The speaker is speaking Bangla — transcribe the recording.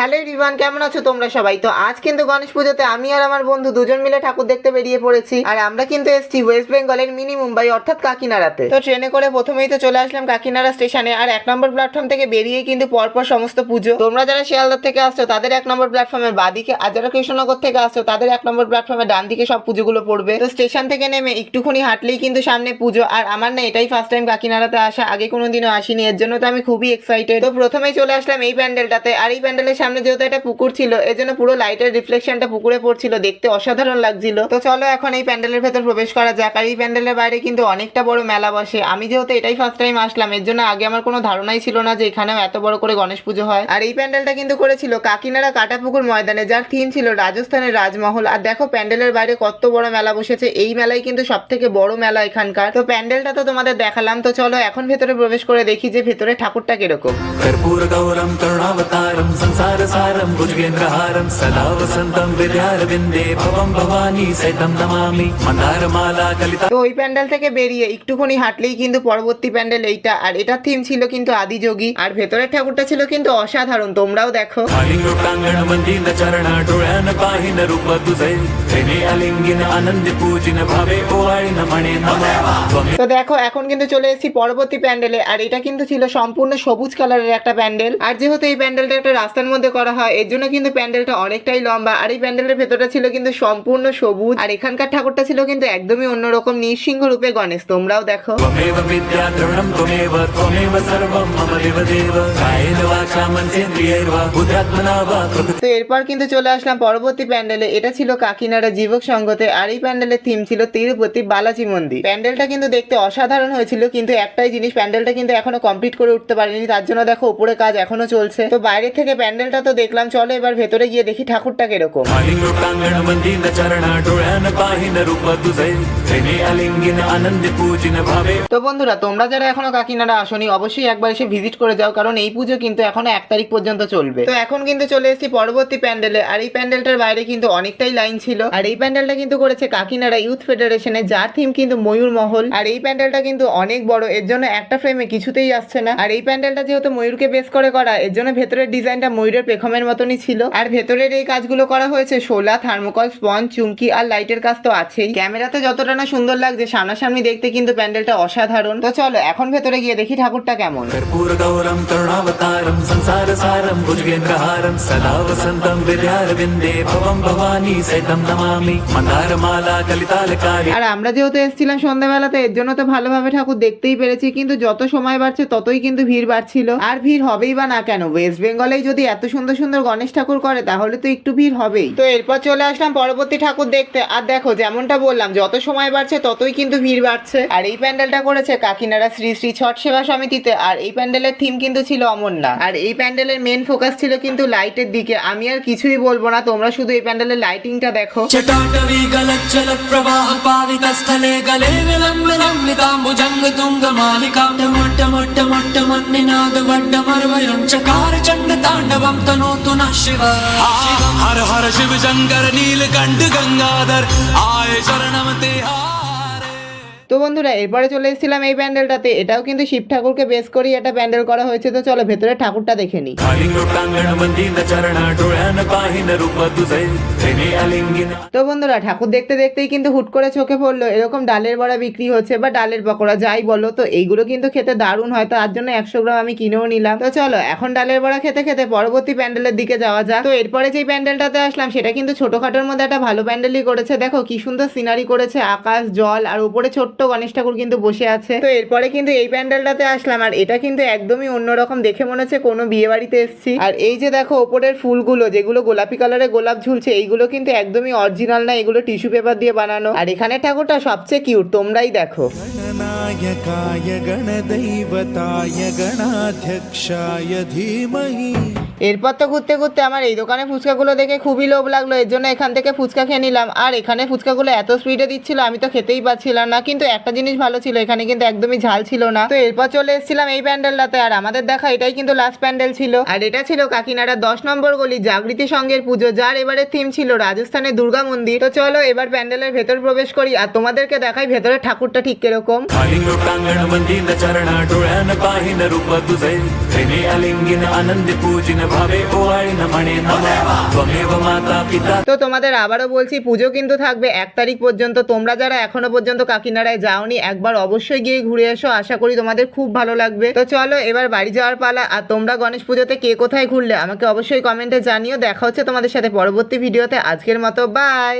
হ্যালো রিভান কেমন আছো তোমরা সবাই? তো আজ কিন্তু গণেশ পুজোতে আমি আর আমার বন্ধু দুজন মিলে ঠাকুর দেখতে বেরিয়ে পড়েছি। আর আমরা কিন্তু এসেছি ওয়েস্ট বেঙ্গলের মিনি মুম্বাই অর্থাৎ কাকিনাড়াতে। তো ট্রেনে করে প্রথমেই তো চলে আসলাম কাকিনাড়া স্টেশনে। আর এক নম্বর প্ল্যাটফর্ম থেকে বেরিয়ে কিন্তু পরপর সমস্ত পুজো। তোমরা যারা শিয়ালদার থেকে আসছো, তাদের এক নম্বর প্ল্যাটফর্মের বাদিকে আর যারা কৃষ্ণনগর থেকে আসছো, তাদের এক নম্বর প্ল্যাটফর্মের ডান দিকে সব পুজোগুলো পড়বে। তো স্টেশন থেকে নেমে একটুখানি হাঁটলেই কিন্তু সামনে পুজো। আর আমার না এটাই ফার্স্ট টাইম কাকিনাড়াতে আসা, আগে কোনোদিনও আসিনি, এর জন্য তো আমি খুবই এক্সাইটেড তো প্রথমেই চলে আসলাম এই প্যান্ডেলটাতে। আর এই প্যান্ডেলের সামনে সামনে যেহেতু একটা পুকুর ছিল এই জন্য পুরো লাইটের রিফ্লেকশনটা পুকুরে পড়ছিল, দেখতে অসাধারণ লাগছিল। তো চলো এখন এই প্যান্ডেলের ভেতর প্রবেশ করা যাক। আর এই প্যান্ডেলের বাইরে কিন্তু অনেকটা বড় মেলা বসে। আমি যেহেতু এটাই ফার্স্ট টাইম আসলাম, এর জন্য আগে আমার কোনো ধারণাই ছিল না যে এখানেও এত বড় করে গণেশ পুজো হয়। আর এই প্যান্ডেলটা কিন্তু করেছিল কাকিনারা কাটা পুকুর ময়দানে, যার থিম ছিল রাজস্থানের রাজমহল। আর দেখো প্যান্ডেলের বাইরে কত বড় মেলা বসেছে, এই মেলাই কিন্তু সব থেকে বড় মেলা এখানকার। তো প্যান্ডেলটা তো তোমাদের দেখালাম, তো চলো এখন ভেতরে প্রবেশ করে দেখি যে ভেতরে ঠাকুরটা কীরকম। কর্পূর গৌরম সংসার संसारसारं भुजगेन्द्रहारं सदा वसन्तं विद्यारविन्दे भवं भवानी सहितं नमामि मन्दारमाला कलिता তো ওই প্যান্ডেল থেকে বেরিয়ে একটুখানি হাঁটলেই কিন্তু পরবর্তী প্যান্ডেল এইটা আর এটার থিম ছিল কিন্তু আদিযোগী আর ভেতরের ঠাকুরটা ছিল কিন্তু অসাধারণ তোমরাও দেখো लोटांगण मंदिर चरण डोळ्यान पाहिन रूप तुझे प्रेमे अलिंगिन आनंद पूजिन भावे ओवाळीन म्हणे नमः त्वमे তো দেখো এখন কিন্তু চলে এসেছি পরবর্তী প্যান্ডেলে আর এটা কিন্তু ছিল সম্পূর্ণ সবুজ কালারের একটা প্যান্ডেল আর যেহেতু এই প্যান্ডেলটা একটা রাস্তার মধ্যে করা হয়। এর জন্য কিন্তু প্যান্ডেলটা অনেকটাই লম্বা। আর এই প্যান্ডেলের ভেতরটা ছিল কিন্তু সম্পূর্ণ সবুজ। আর এখানকার ঠাকুরটা ছিল কিন্তু একদমই অন্যরকম নৃসিংহ রূপে গণেশ। তোমরাও দেখো। তো এরপর কিন্তু চলে আসলাম পরবর্তী প্যান্ডেলে। এটা ছিল কাকিনাড়া জীবক সংঘতে আর এই প্যান্ডেলের থিম ছিল তিরুপতি বালাজি মন্দির। প্যান্ডেলটা কিন্তু দেখতে অসাধারণ হয়েছিল কিন্তু একটাই জিনিস প্যান্ডেলটা কিন্তু এখনও কমপ্লিট করে উঠতে পারেনি। তার জন্য দেখো উপরে কাজ এখনও চলছে। তো বাইরে থেকে প্যান্ডেলটা মন্দিরটা তো দেখলাম চলো এবার ভেতরে গিয়ে দেখি ঠাকুরটা কীরকম। তো বন্ধুরা তোমরা যারা এখনও কাকিনারা আসনি অবশ্যই একবার এসে ভিজিট করে যাও কারণ এই পুজো কিন্তু এখনও এক তারিখ পর্যন্ত চলবে। তো এখন কিন্তু চলে এসেছি পরবর্তী প্যান্ডেলে আর এই প্যান্ডেলটার বাইরে কিন্তু অনেকটাই লাইন ছিল। আর এই প্যান্ডেলটা কিন্তু করেছে কাকিনারা ইউথ ফেডারেশনে যার থিম কিন্তু ময়ূর মহল। আর এই প্যান্ডেলটা কিন্তু অনেক বড় এর জন্য একটা ফ্রেমে কিছুতেই আসছে না। আর এই প্যান্ডেলটা যেহেতু ময়ূরকে বেস করে করা এর জন্য ভেতরের ডিজাইনটা ময়ূরের টেবিলের পেখমের মতনই ছিল। আর ভেতরের এই কাজগুলো করা হয়েছে সোলা থার্মোকল স্পঞ্জ চুমকি আর লাইটের কাজ তো আছেই। ক্যামেরাতে যতটা না সুন্দর লাগছে সামনাসামনি দেখতে কিন্তু প্যান্ডেলটা অসাধারণ। তো চলো এখন ভেতরে গিয়ে দেখি ঠাকুরটা কেমন। আর আমরা যেহেতু এসেছিলাম সন্ধ্যাবেলাতে এর জন্য তো ভালোভাবে ঠাকুর দেখতেই পেরেছি কিন্তু যত সময় বাড়ছে ততই কিন্তু ভিড় বাড়ছিল। আর ভিড় হবেই বা না কেন? ওয়েস্ট বেঙ্গলেই যদি এত সুন্দর সুন্দর গণেশ ঠাকুর করে তাহলে তো একটু ভিড় হবেই তো এরপর চলে আসলাম পরবর্তী ঠাকুর দেখতে আর দেখো যেমনটা বললাম যত সময় বাড়ছে ততই কিন্তু ভিড় বাড়ছে আর এই প্যান্ডেলটা করেছে কাকিনাড়া শ্রী শ্রী ছট সেবা সমিতিতে আর এই প্যান্ডেলের থিম কিন্তু ছিল অমরনাথ আর এই প্যান্ডেলের মেন ফোকাস ছিল কিন্তু লাইটের দিকে আমি আর কিছুই বলবো না তোমরা শুধু এই প্যান্ডেলের লাইটিংটা দেখো चटाटवी गलच्चल प्रवाह पावितस्थले गले विलम्बिलम्बिताम्बुजङ्ग तुङ्गमालिकां मोट्ट मोट्ट मोट्ट मन्निनाद वड्डमर्वयं चकार चण्ड ताण्डवं तनोतु नः शिव हर हर शिव शङ्कर नीलकण्ठ गङ्गाधर आय शरणं ते हारे তো বন্ধুরা এরপরে চলে এসেছিলাম এই প্যান্ডেলটাতে। এটাও কিন্তু শিব ঠাকুরকে বেস করেই এটা প্যান্ডেল করা হয়েছে। তো চলো ভেতরে ঠাকুরটা দেখে নিই। তো বন্ধুরা ঠাকুর দেখতে দেখতেই কিন্তু হুট করে চোখে পড়ল। এরকম ডালের বড়া বিক্রি হচ্ছে বা ডালের পকোড়া যাই বলো তো এইগুলো কিন্তু খেতে দারুণ হয়। তার জন্য একশো গ্রাম আমি কিনেও নিলাম। তো চলো এখন ডালের বড়া খেতে খেতে পরবর্তী প্যান্ডেলের দিকে যাওয়া যাক। তো এরপরে যেই প্যান্ডেলটাতে আসলাম সেটা কিন্তু ছোটখাটোর মধ্যে একটা ভালো প্যান্ডেলই করেছে। দেখো কি সুন্দর সিনারি করেছে। আকাশ জল আর উপরে ছোট্ট গণেশ ঠাকুর কিন্তু বসে আছে। তো এরপরে কিন্তু এই প্যান্ডেলটাতে আসলাম আর এটা কিন্তু একদমই অন্যরকম দেখে মনে হচ্ছে কোনো বিয়ে বাড়িতে এসছি। আর এই যে দেখো ওপরের ফুলগুলো যেগুলো গোলাপি কালারে গোলাপ ঝুলছে, এইগুলো কিন্তু একদমই অরিজিনাল না, এগুলো টিস্যু পেপার দিয়ে বানানো। আর এখানে ঠাকুরটা সবচেয়ে কিউট তোমরাই দেখো। এরপর তো ঘুরতে ঘুরতে আমার এই দোকানে ফুচকাগুলো দেখে খুবই লোভ লাগল, এর জন্য এখান থেকে ফুচকা খেয়ে নিলাম। আর এখানে ফুচকাগুলো এত স্পিডে দিচ্ছিল, আমি তো খেতেই পারছিলাম না, কিন্তু একটা জিনিস ভালো ছিল, এখানে কিন্তু একদমই ঝাল ছিল না। তো এরপর চলে এসেছিলাম এই প্যান্ডেলটাতে, আর আমাদের দেখা এটাই কিন্তু লাস্ট প্যান্ডেল ছিল। আর এটা ছিল কাকিনাড়া দশ নম্বর গলি, জাগৃতি সঙ্গের পুজো, যার এবারে থিম ছিল রাজস্থানের দুর্গা মন্দির। তো চলো এবার প্যান্ডেলের ভেতর প্রবেশ করি, আর তোমাদেরকে দেখাই ভেতরে ঠাকুরটা ঠিক কীরকম। তো তোমাদের আবারও বলছি, পুজো কিন্তু থাকবে এক তারিখ পর্যন্ত। তোমরা যারা এখনও পর্যন্ত কাকিনাড়ায় যাওনি, একবার অবশ্যই গিয়ে ঘুরে এসো। আশা করি তোমাদের খুব ভালো লাগবে। তো চলো, এবার বাড়ি যাওয়ার পালা। আর তোমরা গণেশ পুজোতে কে কোথায় ঘুরলে, আমাকে অবশ্যই কমেন্টে জানিও। দেখা হচ্ছে তোমাদের সাথে পরবর্তী ভিডিওতে। আজকের মতো বাই